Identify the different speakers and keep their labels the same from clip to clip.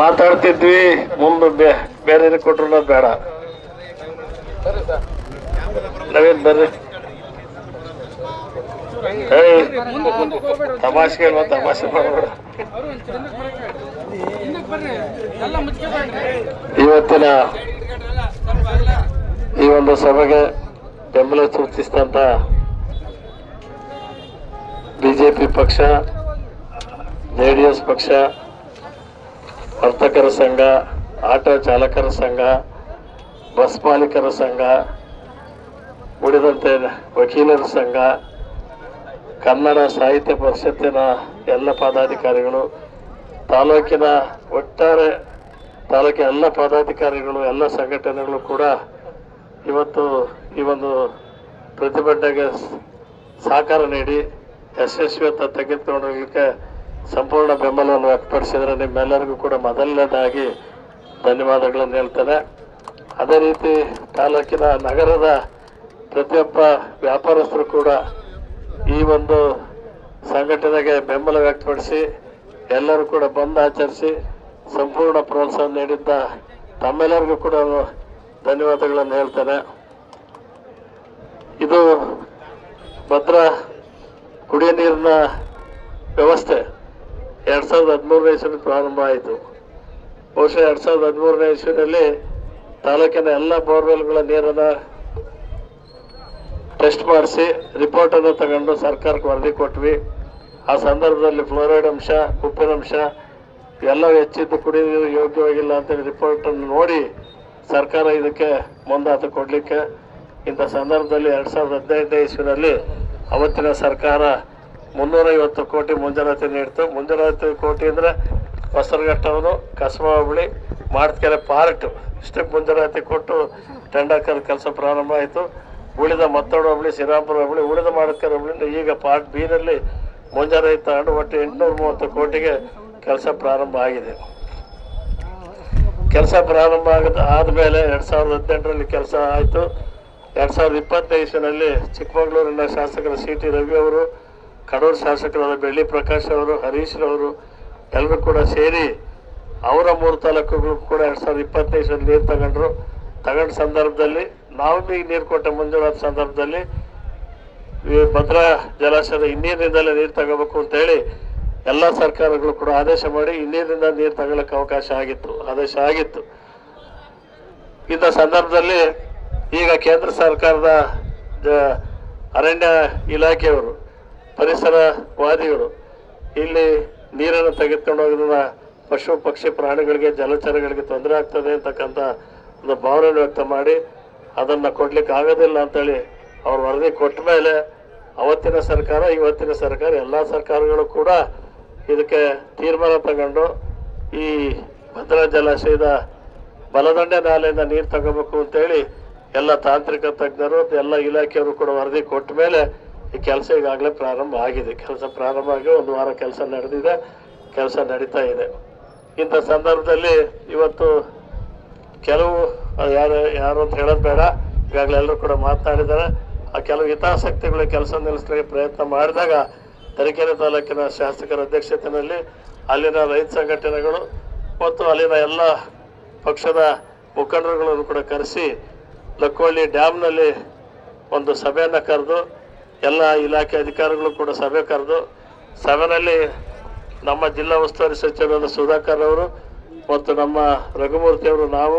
Speaker 1: ಮಾತಾಡ್ತಿದ್ವಿ, ಮುಂದೆ ಬೇರೆ ಕೊಟ್ರು ಬೇಡ. ನವೀನ್ ಬರ್ರಿ? ತಮಾಷೆ ಅಲ್ವಾ, ತಮಾಷೆ ಮಾಡಬೇಡ. ಇವತ್ತಿನ ಈ ಒಂದು ಸಭೆಗೆ ಬೆಂಬಲ ಸೂಚಿಸಿದಂತ ಬಿಜೆಪಿ ಪಕ್ಷ, ಜೆ ಡಿ ಎಸ್ ಪಕ್ಷ ವರ್ತಕರ ಸಂಘ, ಆಟೋ ಚಾಲಕರ ಸಂಘ, ಬಸ್ ಮಾಲೀಕರ ಸಂಘ, ಉಳಿದಂತೆ ವಕೀಲರ ಸಂಘ, ಕನ್ನಡ ಸಾಹಿತ್ಯ ಪರಿಷತ್ತಿನ ಎಲ್ಲ ಪದಾಧಿಕಾರಿಗಳು, ತಾಲೂಕಿನ ಒಟ್ಟಾರೆ ತಾಲೂಕಿನ ಎಲ್ಲ ಪದಾಧಿಕಾರಿಗಳು, ಎಲ್ಲ ಸಂಘಟನೆಗಳು ಕೂಡ ಇವತ್ತು ಈ ಒಂದು ಪ್ರತಿಭಟನೆಗೆ ಸಹಕಾರ ನೀಡಿ ಯಶಸ್ವಿಯತ್ತ ತೆಗೆದುಕೊಂಡೋಗ್ಲಿಕ್ಕೆ ಸಂಪೂರ್ಣ ಬೆಂಬಲವನ್ನು ವ್ಯಕ್ತಪಡಿಸಿದರೆ ನಿಮ್ಮೆಲ್ಲರಿಗೂ ಕೂಡ ಮೊದಲನೇದಾಗಿ ಧನ್ಯವಾದಗಳನ್ನು ಹೇಳ್ತೇನೆ. ಅದೇ ರೀತಿ ತಾಲೂಕಿನ ನಗರದ ಪ್ರತಿಯೊಬ್ಬ ವ್ಯಾಪಾರಸ್ಥರು ಕೂಡ ಈ ಒಂದು ಸಂಘಟನೆಗೆ ಬೆಂಬಲ ವ್ಯಕ್ತಪಡಿಸಿ, ಎಲ್ಲರೂ ಕೂಡ ಬಂದ್ ಆಚರಿಸಿ, ಸಂಪೂರ್ಣ ಪ್ರೋತ್ಸಾಹ ನೀಡಿದ್ದ ತಮ್ಮೆಲ್ಲರಿಗೂ ಕೂಡ ಧನ್ಯವಾದಗಳನ್ನು ಹೇಳ್ತೇನೆ. ಇದು ಭದ್ರ ಕುಡಿಯ ನೀರಿನ ವ್ಯವಸ್ಥೆ. ಎರಡ್ ಸಾವಿರದ ಹದಿಮೂರನೇ ಇಸ್ವಿ ಪ್ರಾರಂಭ ಆಯಿತು. ಬಹುಶಃ ಎರಡ್ ಸಾವಿರದ ಹದಿಮೂರನೇ ಇಸ್ವಿನಲ್ಲಿ ತಾಲೂಕಿನ ಎಲ್ಲ ಬೋರ್ವೆಲ್ಗಳ ನೀರನ್ನ ಟೆಸ್ಟ್ ಮಾಡಿಸಿ ರಿಪೋರ್ಟ್ ಅನ್ನು ತಗೊಂಡು ಸರ್ಕಾರಕ್ಕೆ ವರದಿ ಕೊಟ್ವಿ. ಆ ಸಂದರ್ಭದಲ್ಲಿ ಫ್ಲೋರೈಡ್ ಅಂಶ ಉಪ್ಪಿನಂಶ ಎಲ್ಲ ಹೆಚ್ಚಿದ್ದು ಕುಡಿಯ ನೀರು ಯೋಗ್ಯವಾಗಿಲ್ಲ ಅಂತೇಳಿ ರಿಪೋರ್ಟ್ ಅನ್ನು ನೋಡಿ ಸರ್ಕಾರ ಇದಕ್ಕೆ ಮುಂದಾತು ಕೊಡ್ಲಿಕ್ಕೆ ಇಂಥ ಸಂದರ್ಭದಲ್ಲಿ ಎರಡು ಸಾವಿರದ ಹದಿನೈದನೇ ಇಸ್ವಿನಲ್ಲಿ ಅವತ್ತಿನ ಸರ್ಕಾರ ಮುನ್ನೂರೈವತ್ತು ಕೋಟಿ ಮಂಜೂರಾತಿ ನೀಡ್ತು. ಮಂಜೂರಾತಿ ಕೋಟಿ ಅಂದರೆ ಹೊಸರಘಟ್ಟವನು ಕಸಬಾ ಹೋಬಳಿ, ಮಾಡ್ಕೆರೆ ಪಾರ್ಟ್ ಇಷ್ಟು ಮಂಜೂರಾತಿ ಕೊಟ್ಟು ಟೆಂಡರ್ ಕೆಲಸ ಪ್ರಾರಂಭ ಆಯಿತು. ಉಳಿದ ಮತ್ತೋಡು ಹೋಬಳಿ, ಶ್ರೀರಾಮಪುರ ಹೋಬಳಿ, ಉಳಿದ ಮಾಡಕೆರೆ ಹೋಬಳಿಯಿಂದ ಈಗ ಪಾರ್ಟ್ ಬಿನಲ್ಲಿ ಮಂಜೂರಾತಿ ತಗೊಂಡು ಒಟ್ಟು ಎಂಟುನೂರ ಮೂವತ್ತು ಕೋಟಿಗೆ ಕೆಲಸ ಪ್ರಾರಂಭ ಆಗಿದೆ. ಕೆಲಸ ಪ್ರಾರಂಭ ಆಗದ ಆದಮೇಲೆ ಎರಡು ಸಾವಿರದ ಹದಿನೆಂಟರಲ್ಲಿ ಕೆಲಸ ಆಯಿತು. ಎರಡು ಸಾವಿರದ ಇಪ್ಪತ್ತನೇ ಇಸ್ವಿನಲ್ಲಿ ಚಿಕ್ಕಮಗಳೂರಿನ ಶಾಸಕರ ಸಿ ಟಿ ರವಿ ಅವರು ಕಡೂರು ಶಾಸಕರಾದ ಬೆಳ್ಳಿ ಪ್ರಕಾಶ್ ಅವರು, ಹರೀಶ್ ರವರು ಎಲ್ಲರೂ ಕೂಡ ಸೇರಿ ಅವರ ಮೂರು ತಾಲೂಕುಗಳು ಕೂಡ ಎರಡು ಸಾವಿರದ ಇಪ್ಪತ್ತೈದರಲ್ಲಿ ನೀರು ತಗೊಂಡ್ರು. ತಗೊಂಡ ಸಂದರ್ಭದಲ್ಲಿ ನಾವು ಈಗ ನೀರು ಕೊಟ್ಟ ಮಂಜೂರಾದ ಸಂದರ್ಭದಲ್ಲಿ ಭದ್ರಾ ಜಲಾಶಯದ ಹಿನ್ನೀರಿನಿಂದಲೇ ನೀರು ತಗೋಬೇಕು ಅಂತೇಳಿ ಎಲ್ಲ ಸರ್ಕಾರಗಳು ಕೂಡ ಆದೇಶ ಮಾಡಿ ಹಿನ್ನೀರಿನಿಂದ ನೀರು ತಗೊಳ್ಳಕ್ಕೆ ಅವಕಾಶ ಆಗಿತ್ತು, ಆದೇಶ ಆಗಿತ್ತು. ಇಂಥ ಸಂದರ್ಭದಲ್ಲಿ ಈಗ ಕೇಂದ್ರ ಸರ್ಕಾರದ ಅರಣ್ಯ ಇಲಾಖೆಯವರು ಪರಿಸರವಾದಿಗಳು ಇಲ್ಲಿ ನೀರನ್ನು ತೆಗೆದುಕೊಂಡು ಹೋಗೋದ್ರಿಂದ ಪಶು, ಪಕ್ಷಿ, ಪ್ರಾಣಿಗಳಿಗೆ, ಜಲಚರಗಳಿಗೆ ತೊಂದರೆ ಆಗ್ತದೆ ಅಂತಕ್ಕಂಥ ಒಂದು ಭಾವನೆ ವ್ಯಕ್ತ ಮಾಡಿ ಅದನ್ನು ಕೊಡ್ಲಿಕ್ಕೆ ಆಗೋದಿಲ್ಲ ಅಂತೇಳಿ ಅವ್ರು ವರದಿ ಕೊಟ್ಟ ಮೇಲೆ ಅವತ್ತಿನ ಸರ್ಕಾರ, ಇವತ್ತಿನ ಸರ್ಕಾರ, ಎಲ್ಲ ಸರ್ಕಾರಗಳು ಕೂಡ ಇದಕ್ಕೆ ತೀರ್ಮಾನ ತಗೊಂಡು ಈ ಭದ್ರಾ ಜಲಾಶಯದ ಬಲದಂಡೆ ನಾಲೆಯಿಂದ ನೀರು ತಗೋಬೇಕು ಅಂತೇಳಿ ಎಲ್ಲ ತಾಂತ್ರಿಕ ತಜ್ಞರು, ಎಲ್ಲ ಇಲಾಖೆಯವರು ಕೂಡ ವರದಿ ಕೊಟ್ಟ ಮೇಲೆ ಈ ಕೆಲಸ ಈಗಾಗಲೇ ಪ್ರಾರಂಭ ಆಗಿದೆ. ಕೆಲಸ ಪ್ರಾರಂಭ ಆಗಿ ಒಂದು ವಾರ ಕೆಲಸ ನಡೆದಿದೆ. ಕೆಲಸ ನಡೀತಾ ಇದೆ. ಇಂಥ ಸಂದರ್ಭದಲ್ಲಿ ಇವತ್ತು ಕೆಲವು ಯಾರು ಯಾರು ಅಂತ ಹೇಳೋದು ಬೇಡ. ಈಗಾಗಲೇ ಎಲ್ಲರೂ ಕೂಡ ಮಾತನಾಡಿದ್ದಾರೆ. ಆ ಕೆಲವು ಹಿತಾಸಕ್ತಿಗಳ ಕೆಲಸ ನಿಲ್ಲಿಸಲಿಕ್ಕೆ ಪ್ರಯತ್ನ ಮಾಡಿದಾಗ ತರೀಕೆರೆ ತಾಲೂಕಿನ ಶಾಸಕರ ಅಧ್ಯಕ್ಷತೆಯಲ್ಲಿ ಅಲ್ಲಿನ ರೈತ ಸಂಘಟನೆಗಳು ಮತ್ತು ಅಲ್ಲಿನ ಎಲ್ಲ ಪಕ್ಷದ ಮುಖಂಡರುಗಳನ್ನು ಕೂಡ ಕರೆಸಿ ಲಕ್ಕೋಳ್ಳಿ ಡ್ಯಾಮ್ನಲ್ಲಿ ಒಂದು ಸಭೆಯನ್ನು ಕರೆದು ಎಲ್ಲ ಇಲಾಖೆ ಅಧಿಕಾರಿಗಳು ಕೂಡ ಸಭೆ ಕರೆದು, ಸಭೆಯಲ್ಲಿ ನಮ್ಮ ಜಿಲ್ಲಾ ಉಸ್ತುವಾರಿ ಸಚಿವರಾದ ಸುಧಾಕರ್ ಅವರು ಮತ್ತು ನಮ್ಮ ರಘುಮೂರ್ತಿ ಅವರು, ನಾವು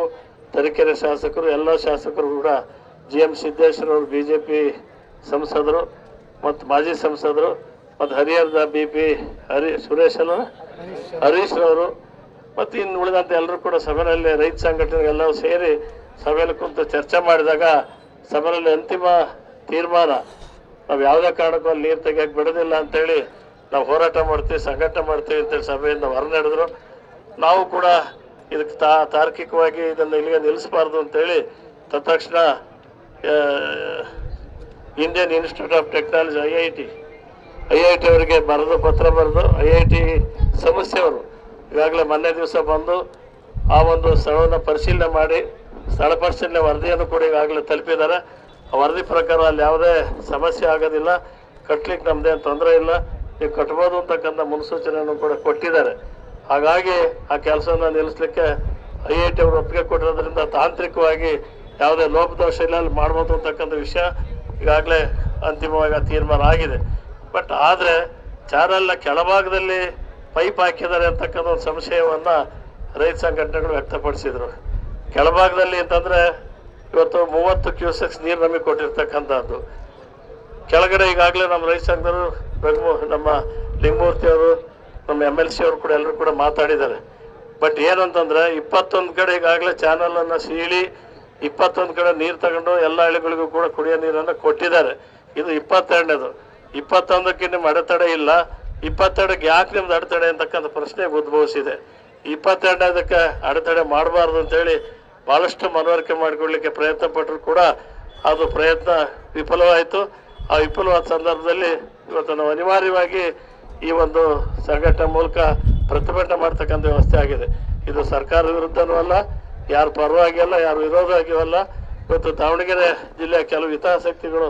Speaker 1: ತರೀಕೆರೆ ಶಾಸಕರು, ಎಲ್ಲ ಶಾಸಕರು ಕೂಡ ಜಿ ಎಂ ಸಿದ್ದೇಶ್ವರವರು ಬಿ ಜೆ ಪಿ ಸಂಸದರು ಮತ್ತು ಮಾಜಿ ಸಂಸದರು ಮತ್ತು ಹರಿಹರದ ಬಿ ಪಿ ಹರಿ, ಸುರೇಶ್ ಅಲ್ಲ, ಹರೀಶ್ ರವರು ಮತ್ತು ಇನ್ನು ಉಳಿದಂತೆ ಎಲ್ಲರೂ ಕೂಡ ಸಭೆಯಲ್ಲಿ ರೈತ ಸಂಘಟನೆಗೆಲ್ಲವೂ ಸೇರಿ ಸಭೆಯಲ್ಲಿ ಕುಂತು ಚರ್ಚೆ ಮಾಡಿದಾಗ ಸಭೆಯಲ್ಲಿ ಅಂತಿಮ ತೀರ್ಮಾನ ನಾವು ಯಾವುದೇ ಕಾರಣಕ್ಕೂ ಅಲ್ಲಿ ನೀರು ತೆಗಿಯಕ್ಕೆ ಬಿಡೋದಿಲ್ಲ ಅಂತೇಳಿ ನಾವು ಹೋರಾಟ ಮಾಡ್ತೀವಿ, ಸಂಘಟನೆ ಮಾಡ್ತೀವಿ ಅಂತೇಳಿ ಸಭೆಯಿಂದ ಹೊರ ನಡೆದ್ರು. ನಾವು ಕೂಡ ಇದಕ್ಕೆ ತಾ, ತಾರ್ಕಿಕವಾಗಿ ಇದನ್ನು ಇಲ್ಲಿಗೆ ನಿಲ್ಲಿಸಬಾರ್ದು ಅಂತೇಳಿ ತತ್ಕ್ಷಣ Indian Institute of Technology I I T I I T ಅವರಿಗೆ ಬರೆದು, ಪತ್ರ ಬರೆದು ಐ ಐ ಟಿ ಸಮಸ್ಯೆಯವರು ಈಗಾಗಲೇ ಮೊನ್ನೆ ದಿವಸ ಬಂದು ಆ ಒಂದು ಸ್ಥಳವನ್ನು ಪರಿಶೀಲನೆ ಮಾಡಿ, ಸ್ಥಳ ಪರಿಶೀಲನೆ ವರದಿಯನ್ನು ಕೂಡ ಈಗಾಗಲೇ ತಲುಪಿದ್ದಾರೆ. ವರದಿ ಪ್ರಕಾರ ಅಲ್ಲಿ ಯಾವುದೇ ಸಮಸ್ಯೆ ಆಗೋದಿಲ್ಲ. ಕಟ್ಟಲಿಕ್ಕೆ ನಮ್ದೇನು ತೊಂದರೆ ಇಲ್ಲ. ನೀವು ಕಟ್ಬೋದು ಅಂತಕ್ಕಂಥ ಮುನ್ಸೂಚನೆಯನ್ನು ಕೂಡ ಕೊಟ್ಟಿದ್ದಾರೆ. ಹಾಗಾಗಿ ಆ ಕೆಲಸವನ್ನು ನಿಲ್ಲಿಸ್ಲಿಕ್ಕೆ ಐ ಐ ಟಿ ಅವರು ಒಪ್ಪಿಗೆ ಕೊಟ್ಟಿರೋದ್ರಿಂದ ತಾಂತ್ರಿಕವಾಗಿ ಯಾವುದೇ ಲೋಪದೋಷ ಇಲ್ಲ, ಅಲ್ಲಿ ಮಾಡ್ಬೋದು ಅಂತಕ್ಕಂಥ ವಿಷಯ ಈಗಾಗಲೇ ಅಂತಿಮವಾಗಿ ತೀರ್ಮಾನ ಆಗಿದೆ. ಬಟ್ ಆದರೆ ಚಾನಲ್ನ ಕೆಳಭಾಗದಲ್ಲಿ ಪೈಪ್ ಹಾಕಿದ್ದಾರೆ ಅಂತಕ್ಕಂಥ ಒಂದು ಸಂಶಯವನ್ನು ರೈತ ಸಂಘಟನೆಗಳು ವ್ಯಕ್ತಪಡಿಸಿದರು. ಕೆಳಭಾಗದಲ್ಲಿ ಅಂತಂದರೆ ಇವತ್ತು ಮೂವತ್ತು ಕ್ಯೂಸೆಕ್ಸ್ ನೀರು ನಮಗೆ ಕೊಟ್ಟಿರ್ತಕ್ಕಂಥದ್ದು. ಕೆಳಗಡೆ ಈಗಾಗಲೇ ನಮ್ಮ ರೈತ ಸಂಘದವರು, ರಘು ನಮ್ಮ ಲಿಂಗಮೂರ್ತಿ ಅವರು, ನಮ್ಮ ಎಂ ಎಲ್ ಸಿ ಅವರು ಕೂಡ ಎಲ್ಲರೂ ಕೂಡ ಮಾತಾಡಿದ್ದಾರೆ. ಬಟ್ ಏನಂತಂದ್ರೆ, ಇಪ್ಪತ್ತೊಂದು ಕಡೆ ಈಗಾಗಲೇ ಚಾನಲನ್ನು ಸೀಳಿ, ಇಪ್ಪತ್ತೊಂದು ಕಡೆ ನೀರು ತಗೊಂಡು ಎಲ್ಲ ಹಳ್ಳಿಗಳಿಗೂ ಕೂಡ ಕುಡಿಯೋ ನೀರನ್ನು ಕೊಟ್ಟಿದ್ದಾರೆ. ಇದು ಇಪ್ಪತ್ತೆರಡನೇದು. ಇಪ್ಪತ್ತೊಂದಕ್ಕೆ ನಿಮ್ಮ ಅಡೆತಡೆ ಇಲ್ಲ. ಇಪ್ಪತ್ತೆರಡಕ್ಕೆ ಯಾಕೆ ನಿಮ್ದು ಅಡೆತಡೆ ಅಂತಕ್ಕಂಥ ಪ್ರಶ್ನೆ ಉದ್ಭವಿಸಿದೆ. ಇಪ್ಪತ್ತೆರಡನೇದಕ್ಕೆ ಅಡೆತಡೆ ಮಾಡಬಾರ್ದು ಅಂತೇಳಿ ಭಾಳಷ್ಟು ಮನವರಿಕೆ ಮಾಡಿಕೊಡ್ಲಿಕ್ಕೆ ಪ್ರಯತ್ನ ಪಟ್ಟರು ಕೂಡ ಅದು ಪ್ರಯತ್ನ ವಿಫಲವಾಯಿತು. ಆ ವಿಫಲವಾದ ಸಂದರ್ಭದಲ್ಲಿ ಇವತ್ತು ನಾವು ಅನಿವಾರ್ಯವಾಗಿ ಈ ಒಂದು ಸಂಘಟನೆ ಮೂಲಕ ಪ್ರತಿಭಟನೆ ಮಾಡ್ತಕ್ಕಂಥ ವ್ಯವಸ್ಥೆ ಆಗಿದೆ. ಇದು ಸರ್ಕಾರ ವಿರುದ್ಧನೂ ಅಲ್ಲ, ಯಾರು ಪರವಾಗಿ ಅಲ್ಲ, ಯಾರು ವಿರೋಧವಾಗಿಯೂ ಅಲ್ಲ. ಇವತ್ತು ದಾವಣಗೆರೆ ಜಿಲ್ಲೆಯ ಕೆಲವು ಹಿತಾಸಕ್ತಿಗಳು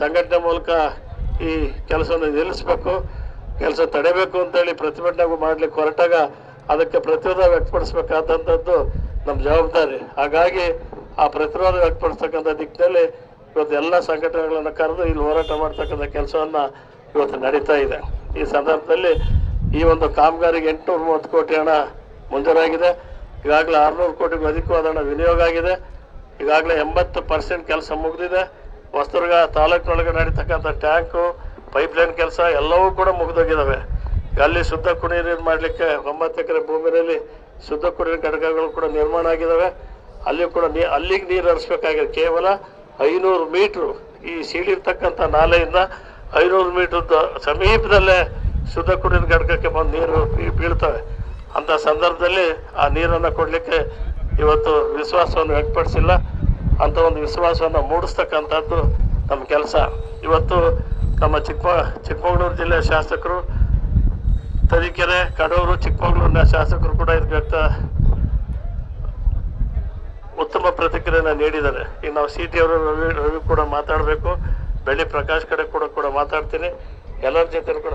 Speaker 1: ಸಂಘಟನೆ ಮೂಲಕ ಈ ಕೆಲಸವನ್ನು ನಿಲ್ಲಿಸಬೇಕು, ಕೆಲಸ ತಡೆಯಬೇಕು ಅಂತೇಳಿ ಪ್ರತಿಭಟನೆ ಮಾಡ್ಲಿಕ್ಕೆ ಹೊರಟಾಗ ಅದಕ್ಕೆ ಪ್ರತಿರೋಧ ವ್ಯಕ್ತಪಡಿಸಬೇಕಾದಂಥದ್ದು ನಮ್ಮ ಜವಾಬ್ದಾರಿ. ಹಾಗಾಗಿ ಆ ಪ್ರತಿರೋಧ ವ್ಯಕ್ತಪಡಿಸ್ತಕ್ಕಂಥ ದಿಕ್ಕಿನಲ್ಲಿ ಇವತ್ತು ಎಲ್ಲ ಸಂಘಟನೆಗಳನ್ನು ಕರೆದು ಇಲ್ಲಿ ಹೋರಾಟ ಮಾಡ್ತಕ್ಕಂಥ ಕೆಲಸವನ್ನ ಇವತ್ತು ನಡೀತಾ ಇದೆ. ಈ ಸಂದರ್ಭದಲ್ಲಿ ಈ ಒಂದು ಕಾಮಗಾರಿಗೆ ಎಂಟುನೂರ ಮೂವತ್ತು ಕೋಟಿ ಹಣ ಮಂಜೂರಾಗಿದೆ. ಈಗಾಗಲೇ ಆರುನೂರು ಕೋಟಿಗೂ ಅಧಿಕವಾದ ಹಣ ವಿನಿಯೋಗ ಆಗಿದೆ. ಈಗಾಗಲೇ ಎಂಬತ್ತು ಪರ್ಸೆಂಟ್ ಕೆಲಸ ಮುಗಿದಿದೆ. ಹೊಸದುರ್ಗ ತಾಲೂಕಿನೊಳಗೆ ನಡೀತಕ್ಕಂಥ ಟ್ಯಾಂಕು, ಪೈಪ್ಲೈನ್ ಕೆಲಸ ಎಲ್ಲವೂ ಕೂಡ ಮುಗಿದೋಗಿದ್ದಾವೆ ಅಲ್ಲಿ ಶುದ್ಧ ಕುಡಿಯ ನೀರು ಮಾಡಲಿಕ್ಕೆ ಒಂಬತ್ತು ಎಕರೆ ಭೂಮಿಯಲ್ಲಿ ಶುದ್ಧ ಕುಡಿಯುವ ಘಟಕಗಳು ಕೂಡ ನಿರ್ಮಾಣ ಆಗಿದ್ದಾವೆ ಅಲ್ಲಿ ಕೂಡ ನೀ, ಅಲ್ಲಿಗೆ ನೀರು ಹರಿಸ್ಬೇಕಾಗಿದೆ. ಕೇವಲ ಐನೂರು ಮೀಟ್ರು ಈ ಸೀಳಿರ್ತಕ್ಕಂಥ ನಾಲೆಯಿಂದ ಐನೂರು ಮೀಟರ್ ಸಮೀಪದಲ್ಲೇ ಶುದ್ಧ ಕುಡಿಯುವ ಘಟಕಕ್ಕೆ ಬಂದು ನೀರು ಬೀಳ್ತವೆ. ಅಂತ ಸಂದರ್ಭದಲ್ಲಿ ಆ ನೀರನ್ನು ಕೊಡಲಿಕ್ಕೆ ಇವತ್ತು ವಿಶ್ವಾಸವನ್ನು ವ್ಯಕ್ತಪಡಿಸಿಲ್ಲ. ಅಂತ ಒಂದು ವಿಶ್ವಾಸವನ್ನು ಮೂಡಿಸ್ತಕ್ಕಂಥದ್ದು ನಮ್ಮ ಕೆಲಸ. ಇವತ್ತು ನಮ್ಮ ಚಿಕ್ಕ ಚಿಕ್ಕಮಗಳೂರು ಜಿಲ್ಲೆಯ ಶಾಸಕರು ತರೀಕೆರೆ, ಕಡೂರು ಚಿಕ್ಕಮಗಳೂರಿನ ಶಾಸಕರು ಕೂಡ ವ್ಯಕ್ತ ಉತ್ತಮ ಪ್ರತಿಕ್ರಿಯೆಯನ್ನು ನೀಡಿದ್ದಾರೆ. ಈಗ ನಾವು ಸಿ ಟಿ ಅವರು, ರವಿ ರವಿ ಕೂಡ ಮಾತಾಡಬೇಕು. ಬೆಳ್ಳಿ ಪ್ರಕಾಶ್ ಕಡೆ ಕೂಡ ಕೂಡ ಮಾತಾಡ್ತೀನಿ. ಎಲ್ಲರ ಜೊತೆ ಕೂಡ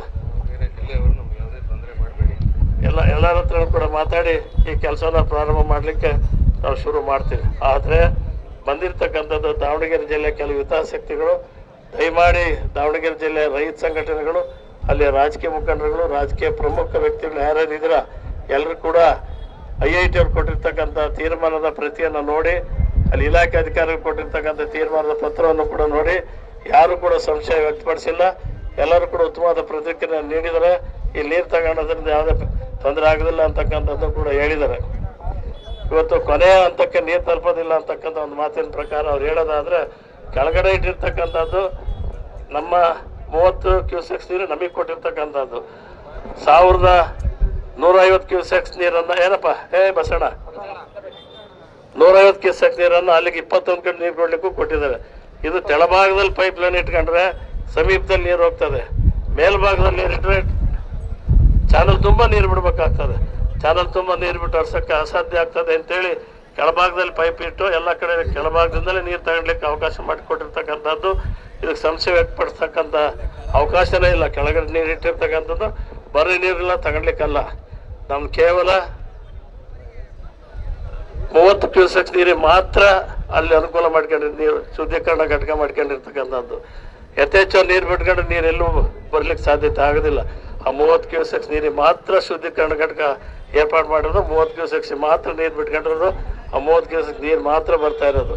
Speaker 1: ಎಲ್ಲ, ಎಲ್ಲರ ಹತ್ರ ಕೂಡ ಮಾತಾಡಿ ಈ ಕೆಲಸನ ಪ್ರಾರಂಭ ಮಾಡಲಿಕ್ಕೆ ನಾವು ಶುರು ಮಾಡ್ತೀವಿ. ಆದರೆ ಬಂದಿರತಕ್ಕಂಥದ್ದು ದಾವಣಗೆರೆ ಜಿಲ್ಲೆ ಕೆಲವು ಹಿತಾಸಕ್ತಿಗಳು. ದಯಮಾಡಿ ದಾವಣಗೆರೆ ಜಿಲ್ಲೆ ರೈತ ಸಂಘಟನೆಗಳು ಅಲ್ಲಿ ರಾಜಕೀಯ ಮುಖಂಡರುಗಳು, ರಾಜಕೀಯ ಪ್ರಮುಖ ವ್ಯಕ್ತಿಗಳು ಯಾರ್ಯಾರು ಇದ್ರ ಎಲ್ಲರೂ ಕೂಡ ಐ ಐ ಟಿ ಅವ್ರು ಕೊಟ್ಟಿರ್ತಕ್ಕಂಥ ತೀರ್ಮಾನದ ಪ್ರತಿಯನ್ನು ನೋಡಿ, ಅಲ್ಲಿ ಇಲಾಖೆ ಅಧಿಕಾರಿಗಳು ಕೊಟ್ಟಿರ್ತಕ್ಕಂಥ ತೀರ್ಮಾನದ ಪತ್ರವನ್ನು ಕೂಡ ನೋಡಿ, ಯಾರು ಕೂಡ ಸಂಶಯ ವ್ಯಕ್ತಪಡಿಸಿಲ್ಲ. ಎಲ್ಲರೂ ಕೂಡ ಉತ್ತಮವಾದ ಪ್ರತಿಕ್ರಿಯೆ ನೀಡಿದರೆ ಈ ನೀರು ತಗೊಳೋದ್ರಿಂದ ಯಾವುದೇ ತೊಂದರೆ ಆಗೋದಿಲ್ಲ ಅಂತಕ್ಕಂಥದ್ದು ಕೂಡ ಹೇಳಿದ್ದಾರೆ. ಇವತ್ತು ಕೊನೆಯ ಹಂತಕ್ಕೆ ನೀರು ತಲುಪೋದಿಲ್ಲ ಅಂತಕ್ಕಂಥ ಒಂದು ಮಾತಿನ ಪ್ರಕಾರ ಅವ್ರು ಹೇಳೋದಾದ್ರೆ, ಕೆಳಗಡೆ ಇಟ್ಟಿರ್ತಕ್ಕಂಥದ್ದು ನಮ್ಮ ಮೂವತ್ತು ಕ್ಯೂಸೆಕ್ಸ್ ನೀರು ನಮಗೆ ಕೊಟ್ಟಿರ್ತಕ್ಕಂಥದ್ದು. ಸಾವಿರದ ನೂರೈವತ್ತು ಕ್ಯೂಸೆಕ್ಸ್ ನೀರನ್ನು ಏನಪ್ಪ? ಏ, ಬಸಣ್ಣ. ನೂರೈವತ್ತು ಕ್ಯೂಸೆಕ್ಸ್ ನೀರನ್ನು ಅಲ್ಲಿಗೆ ಇಪ್ಪತ್ತೊಂದು ಗಂಟೆ ನೀರು ಕೊಡಲಿಕ್ಕೂ ಕೊಟ್ಟಿದ್ದಾರೆ ಇದು ತೆಳಭಾಗದಲ್ಲಿ ಪೈಪ್ ಲೈನ್ ಇಟ್ಕೊಂಡ್ರೆ ಸಮೀಪದಲ್ಲಿ ನೀರು ಹೋಗ್ತದೆ. ಮೇಲ್ಭಾಗದಲ್ಲಿ ನೀರಿಟ್ಟರೆ ಚಾನಲ್ ತುಂಬ ನೀರು ಬಿಡಬೇಕಾಗ್ತದೆ. ಚಾನಲ್ ತುಂಬ ನೀರು ಬಿಟ್ಟು ಹರ್ಸೋಕ್ಕೆ ಅಸಾಧ್ಯ ಆಗ್ತದೆ ಅಂತೇಳಿ ಕೆಳಭಾಗದಲ್ಲಿ ಪೈಪ್ ಇಟ್ಟು ಎಲ್ಲ ಕಡೆ ಕೆಳಭಾಗದಿಂದಲೇ ನೀರು ತಗೊಳ್ಲಿಕ್ಕೆ ಅವಕಾಶ ಮಾಡಿಕೊಟ್ಟಿರ್ತಕ್ಕಂಥದ್ದು. ಇದಕ್ಕೆ ಸಂಶಯ ವ್ಯಕ್ತಪಡಿಸ್ತಕ್ಕಂಥ ಅವಕಾಶನೇ ಇಲ್ಲ. ಕೆಳಗಡೆ ನೀರು ಇಟ್ಟಿರ್ತಕ್ಕಂಥದ್ದು ಬರೀ ನೀರೆಲ್ಲ ತಗೊಳ್ಲಿಕ್ಕಲ್ಲ ನಮ್ಮ ಕೇವಲ ಮೂವತ್ತು ಕ್ಯೂಸೆಕ್ ನೀರಿಗೆ ಮಾತ್ರ ಅಲ್ಲಿ ಅನುಕೂಲ ಮಾಡ್ಕೊಂಡು ನೀರು, ಶುದ್ಧೀಕರಣ ಘಟಕ ಮಾಡ್ಕೊಂಡಿರ್ತಕ್ಕಂಥದ್ದು. ಯಥೇಚ್ಛ ನೀರು ಬಿಟ್ಕೊಂಡು ನೀರೆಲ್ಲೂ ಬರ್ಲಿಕ್ಕೆ ಸಾಧ್ಯತೆ ಆಗೋದಿಲ್ಲ. ಆ ಮೂವತ್ತು ಕ್ಯೂಸೆಕ್ಸ್ ನೀರಿಗೆ ಮಾತ್ರ ಶುದ್ಧೀಕರಣ ಘಟಕ ಏರ್ಪಾಡು ಮಾಡಿರೋದು, ಮೂವತ್ತು ಕ್ಯೂಸೆಕ್ಸ್ ಮಾತ್ರ ನೀರು ಬಿಟ್ಕೊಂಡಿರೋದು ಆ ಮೂವತ್ತು ನೀರು ಮಾತ್ರ ಬರ್ತಾ ಇರೋದು.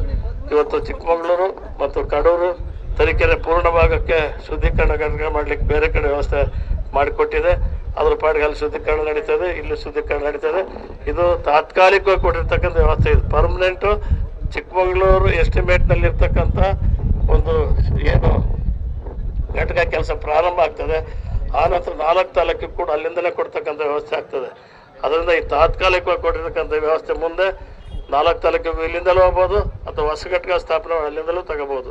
Speaker 1: ಇವತ್ತು ಚಿಕ್ಕಮಗಳೂರು ಮತ್ತು ಕಡೂರು ತರೀಕೆರೆ ಪೂರ್ಣ ಭಾಗಕ್ಕೆ ಶುದ್ಧೀಕರಣ ಘಟಕ ಮಾಡ್ಲಿಕ್ಕೆ ಬೇರೆ ಕಡೆ ವ್ಯವಸ್ಥೆ ಮಾಡಿಕೊಟ್ಟಿದೆ. ಅದ್ರ ಪಾಡಿಗೆ ಅಲ್ಲಿ ಶುದ್ಧೀಕರಣ ನಡೀತದೆ ಇಲ್ಲಿ ಶುದ್ಧೀಕರಣ ನಡೀತದೆ ಇದು. ತಾತ್ಕಾಲಿಕವಾಗಿ ಕೊಟ್ಟಿರ್ತಕ್ಕಂಥ ವ್ಯವಸ್ಥೆ ಇದು. ಪರ್ಮನೆಂಟು ಚಿಕ್ಕಮಗಳೂರು ಎಸ್ಟಿಮೇಟ್ನಲ್ಲಿ ಇರ್ತಕ್ಕಂಥ ಒಂದು ಏನು ಘಟಕ ಕೆಲಸ ಪ್ರಾರಂಭ ಆಗ್ತದೆ. ಆ ನಂತರ ನಾಲ್ಕು ತಾಲೂಕಿಗೆ ಕೂಡ ಅಲ್ಲಿಂದಲೇ ಕೊಡ್ತಕ್ಕಂಥ ವ್ಯವಸ್ಥೆ ಆಗ್ತದೆ. ಅದರಿಂದ ಈ ತಾತ್ಕಾಲಿಕವಾಗಿ ಕೊಟ್ಟಿರ್ತಕ್ಕಂಥ ವ್ಯವಸ್ಥೆ ಮುಂದೆ ನಾಲ್ಕು ತಾಲೂಕು ಇಲ್ಲಿಂದಲೂ ಹೋಗ್ಬೋದು ಅಥವಾ ಹೊಸ ಘಟಕ ಸ್ಥಾಪನೆ ಅಲ್ಲಿಂದಲೂ ತಗೋಬೋದು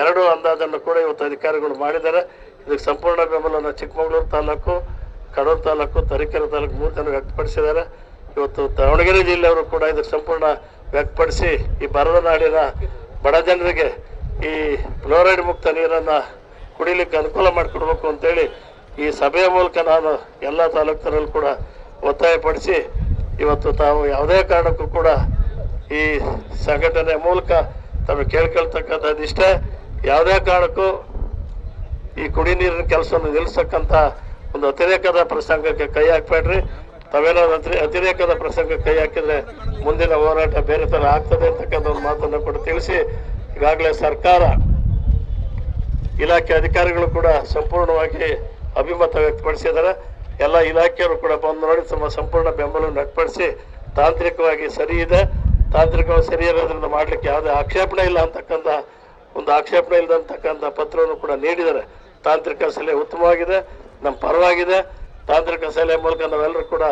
Speaker 1: ಎರಡು ಅಂದಾಜನ್ನು ಕೂಡ ಇವತ್ತು ಅಧಿಕಾರಿಗಳು ಮಾಡಿದ್ದಾರೆ. ಇದಕ್ಕೆ ಸಂಪೂರ್ಣ ಬೆಂಬಲವನ್ನು ಚಿಕ್ಕಮಗಳೂರು ತಾಲೂಕು, ಕಡೂರು ತಾಲೂಕು, ತರೀಕೆರೆ ತಾಲೂಕು ಮೂರು ಜನ ವ್ಯಕ್ತಪಡಿಸಿದ್ದಾರೆ. ಇವತ್ತು ದಾವಣಗೆರೆ ಜಿಲ್ಲೆಯವರು ಕೂಡ ಇದಕ್ಕೆ ಸಂಪೂರ್ಣ ವ್ಯಕ್ತಪಡಿಸಿ ಈ ಬರದ ನಾಡಿನ ಬಡ ಜನರಿಗೆ ಈ ಫ್ಲೋರೈಡ್ ಮುಕ್ತ ನೀರನ್ನು ಕುಡಿಲಿಕ್ಕೆ ಅನುಕೂಲ ಮಾಡಿಕೊಡ್ಬೇಕು ಅಂತೇಳಿ ಈ ಸಭೆಯ ಮೂಲಕ ನಾನು ಎಲ್ಲ ತಾಲೂಕಿನಲ್ಲೂ ಕೂಡ ಒತ್ತಾಯಪಡಿಸಿ ಇವತ್ತು ತಾವು ಯಾವುದೇ ಕಾರಣಕ್ಕೂ ಕೂಡ ಈ ಸಂಘಟನೆ ಮೂಲಕ ತಮಗೆ ಕೇಳ್ಕೊಳ್ತಕ್ಕಂಥದ್ದು ಇಷ್ಟ ಯಾವುದೇ ಕಾರಣಕ್ಕೂ ಈ ಕುಡಿ ನೀರಿನ ಕೆಲಸವನ್ನು ನಿಲ್ಲಿಸ್ತಕ್ಕಂಥ ಒಂದು ಅತಿರೇಕದ ಪ್ರಸಂಗಕ್ಕೆ ಕೈ ಹಾಕ್ಬೇಡ್ರಿ. ತಾವೇನಾದ್ರು ಅತಿ ಅತಿರೇಕದ ಪ್ರಸಂಗಕ್ಕೆ ಕೈ ಹಾಕಿದ್ರೆ ಮುಂದಿನ ಹೋರಾಟ ಬೇರೆ ಥರ ಆಗ್ತದೆ ಅಂತಕ್ಕಂಥ ಒಂದು ಮಾತನ್ನು ಕೂಡ ತಿಳಿಸಿ, ಈಗಾಗಲೇ ಸರ್ಕಾರ ಇಲಾಖೆ ಅಧಿಕಾರಿಗಳು ಕೂಡ ಸಂಪೂರ್ಣವಾಗಿ ಅಭಿಮತ ವ್ಯಕ್ತಪಡಿಸಿದ್ದಾರೆ. ಎಲ್ಲ ಇಲಾಖೆಯವರು ಕೂಡ ಬಂದು ನೋಡಿ ತಮ್ಮ ಸಂಪೂರ್ಣ ಬೆಂಬಲವನ್ನು ವ್ಯಕ್ತಪಡಿಸಿ, ತಾಂತ್ರಿಕವಾಗಿ ಸರಿ ಇದೆ. ತಾಂತ್ರಿಕವಾಗಿ ಸರಿಯಾದ ಮಾಡಲಿಕ್ಕೆ ಯಾವುದೇ ಆಕ್ಷೇಪಣೆ ಇಲ್ಲ ಅಂತಕ್ಕಂಥ, ಒಂದು ಆಕ್ಷೇಪಣೆ ಇಲ್ಲದಂತಕ್ಕಂಥ ಪತ್ರವನ್ನು ಕೂಡ ನೀಡಿದ್ದಾರೆ. ತಾಂತ್ರಿಕ ಸಲಹೆ ಉತ್ತಮವಾಗಿದೆ, ನಮ್ಮ ಪರವಾಗಿದೆ. ತಾಂತ್ರಿಕ ಸಲಹೆ ಮೂಲಕ ನಾವೆಲ್ಲರೂ ಕೂಡ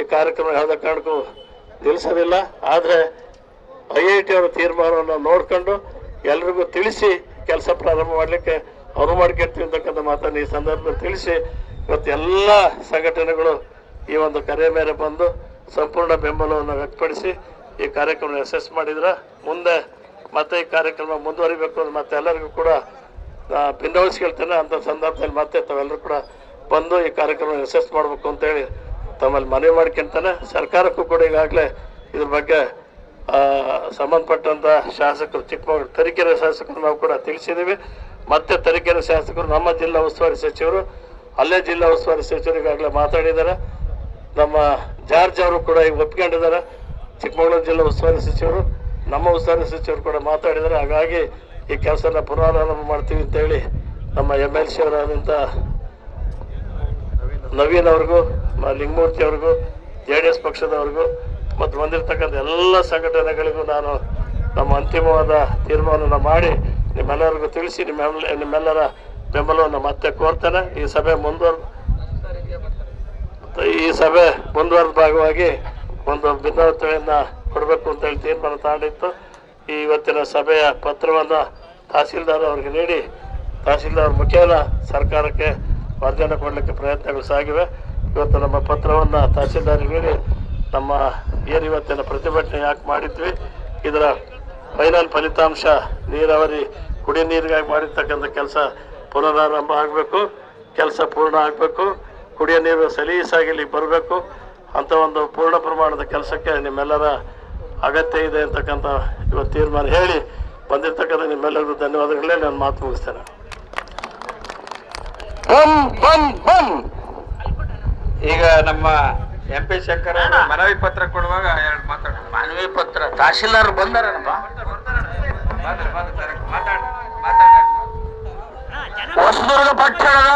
Speaker 1: ಈ ಕಾರ್ಯಕ್ರಮ ಯಾವುದೇ ಕಾರಣಕ್ಕೂ ನಿಲ್ಲಿಸೋದಿಲ್ಲ. ಆದರೆ ಐ ಐ ಟಿ ಅವರ ತೀರ್ಮಾನವನ್ನು ನೋಡಿಕೊಂಡು ಎಲ್ರಿಗೂ ತಿಳಿಸಿ ಕೆಲಸ ಪ್ರಾರಂಭ ಮಾಡಲಿಕ್ಕೆ ಅನುವು ಮಾಡ್ಕೊಳ್ತೀವಿ ಅಂತಕ್ಕಂಥ ಮಾತನ್ನು ಈ ಸಂದರ್ಭದಲ್ಲಿ ತಿಳಿಸಿ, ಇವತ್ತು ಎಲ್ಲ ಸಂಘಟನೆಗಳು ಈ ಒಂದು ಕರೆ ಮೇಲೆ ಬಂದು ಸಂಪೂರ್ಣ ಬೆಂಬಲವನ್ನು ವ್ಯಕ್ತಪಡಿಸಿ ಈ ಕಾರ್ಯಕ್ರಮ ಯಶಸ್ ಮಾಡಿದ್ರ ಮುಂದೆ ಮತ್ತೆ ಈ ಕಾರ್ಯಕ್ರಮ ಮುಂದುವರಿಬೇಕು ಅಂದ್ರೆ ಮತ್ತೆ ಎಲ್ಲರಿಗೂ ಕೂಡ ಭಿನ್ನವಹಿಸ್ಕೊಳ್ತೇನೆ ಅಂತ ಸಂದರ್ಭದಲ್ಲಿ ಮತ್ತೆ ತಾವೆಲ್ಲರೂ ಕೂಡ ಬಂದು ಈ ಕಾರ್ಯಕ್ರಮ ಯಶಸ್ ಮಾಡಬೇಕು ಅಂತೇಳಿ ತಮ್ಮಲ್ಲಿ ಮನವಿ ಮಾಡ್ಕೊಂತಾನೆ. ಸರ್ಕಾರಕ್ಕೂ ಕೂಡ ಈಗಾಗಲೇ ಇದ್ರ ಬಗ್ಗೆ ಸಂಬಂಧಪಟ್ಟಂತ ಶಾಸಕರು, ಚಿಕ್ಕಮಗಳೂರು ತರೀಕೆರೆ ಶಾಸಕರು ನಾವು ಕೂಡ ತಿಳಿಸಿದ್ದೀವಿ ಮತ್ತೆ ತರೀಕೆರೆ ಶಾಸಕರು, ನಮ್ಮ ಜಿಲ್ಲಾ ಉಸ್ತುವಾರಿ ಸಚಿವರು, ಅಲ್ಲೇ ಜಿಲ್ಲಾ ಉಸ್ತುವಾರಿ ಸಚಿವರು ಈಗಾಗಲೇ ಮಾತಾಡಿದ್ದಾರೆ. ನಮ್ಮ ಜಾರ್ಜ್ ಅವರು ಕೂಡ ಈಗ ಒಪ್ಕೊಂಡಿದ್ದಾರೆ. ಚಿಕ್ಕಮಗಳೂರು ಜಿಲ್ಲಾ ಉಸ್ತುವಾರಿ ಸಚಿವರು, ನಮ್ಮ ಉಸ್ತುವಾರಿ ಸಚಿವರು ಕೂಡ ಮಾತಾಡಿದ್ದಾರೆ. ಹಾಗಾಗಿ ಈ ಕೆಲಸನ ಪುನರಾರಂಭ ಮಾಡ್ತೀವಿ ಅಂತೇಳಿ ನಮ್ಮ ಎಂ ಎಲ್ ಸಿ ಅವರಾದಂಥ ನವೀನ್ ಅವ್ರಿಗೂ ಲಿಂಗಮೂರ್ತಿ ಅವ್ರಿಗೂ, ಜೆ ಡಿ ಎಸ್ ಪಕ್ಷದವ್ರಿಗೂ, ಮತ್ತು ಬಂದಿರತಕ್ಕಂಥ ಎಲ್ಲ ಸಂಘಟನೆಗಳಿಗೂ ನಾನು ನಮ್ಮ ಅಂತಿಮವಾದ ತೀರ್ಮಾನವನ್ನು ಮಾಡಿ ನಿಮ್ಮೆಲ್ಲರಿಗೂ ತಿಳಿಸಿ ನಿಮ್ಮೆಲ್ಲ ನಿಮ್ಮೆಲ್ಲರ ಬೆಂಬಲವನ್ನು ಮತ್ತೆ ಕೋರ್ತೇನೆ. ಈ ಸಭೆ ಮುಂದುವರ್ ಈ ಸಭೆ ಮುಂದುವರೆದ ಭಾಗವಾಗಿ ಒಂದು ಭಿನ್ನತೆಯನ್ನು ಕೊಡಬೇಕು ಅಂತೇಳಿ ತೀರ್ಮಾನ ತಗೊಂಡಿತ್ತು ಈ ಇವತ್ತಿನ ಸಭೆಯ ಪತ್ರವನ್ನು ತಹಸೀಲ್ದಾರ್ ಅವರಿಗೆ ನೀಡಿ, ತಹಸೀಲ್ದಾರ್ ಮುಖೇನ ಸರ್ಕಾರಕ್ಕೆ ವರ್ಧನೆ ಕೊಡಲಿಕ್ಕೆ ಪ್ರಯತ್ನಗಳು ಸಾಗಿವೆ. ಇವತ್ತು ನಮ್ಮ ಪತ್ರವನ್ನು ತಹಸೀಲ್ದಾರಿಗೆ ನೀಡಿ, ನಮ್ಮ ಏನು ಇವತ್ತಿನ ಪ್ರತಿಭಟನೆ ಯಾಕೆ ಮಾಡಿದ್ವಿ, ಇದರ ಫೈನಲ್ ಫಲಿತಾಂಶ ನೀರಾವರಿ ಕುಡಿ ನೀರಿಗಾಗಿ ಮಾಡಿರ್ತಕ್ಕಂಥ ಕೆಲಸ ಪುನರಾರಂಭ ಆಗಬೇಕು, ಕೆಲಸ ಪೂರ್ಣ ಆಗಬೇಕು, ಕುಡಿಯೋ ನೀರು ಸಲೀಸಾಗಿ ಇಲ್ಲಿಗೆ ಬರಬೇಕು. ಅಂತ ಒಂದು ಪೂರ್ಣ ಪ್ರಮಾಣದ ಕೆಲಸಕ್ಕೆ ನಿಮ್ಮೆಲ್ಲರ ಅಗತ್ಯ ಇದೆ ಅಂತಕ್ಕಂಥ ಇವತ್ತು ತೀರ್ಮಾನ ಹೇಳಿ ಬಂದಿರ್ತಕ್ಕಂಥ ನಿಮ್ಮೆಲ್ಲರಿಗೂ ಧನ್ಯವಾದಗಳೇ ನಾನು ಮಾತು ಮುಗಿಸ್ತೇನೆ.
Speaker 2: ಈಗ ನಮ್ಮ ಎಂ ಪಿ ಶಂಕರ್ ಅವರು ಮನವಿ ಪತ್ರ ಕೊಡುವಾಗ ಎರಡು ಮಾತಾಡ.
Speaker 3: ಮನವಿ ಪತ್ರ ತಹಶೀಲ್ದಾರ್
Speaker 2: ಬಂದಾರ
Speaker 3: ಹೊಸದುರ್ಗ ಪಟ್ಟಣದ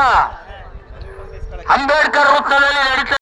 Speaker 3: ಅಂಬೇಡ್ಕರ್ ವೃತ್ತದಲ್ಲಿ ನಡೀತಾ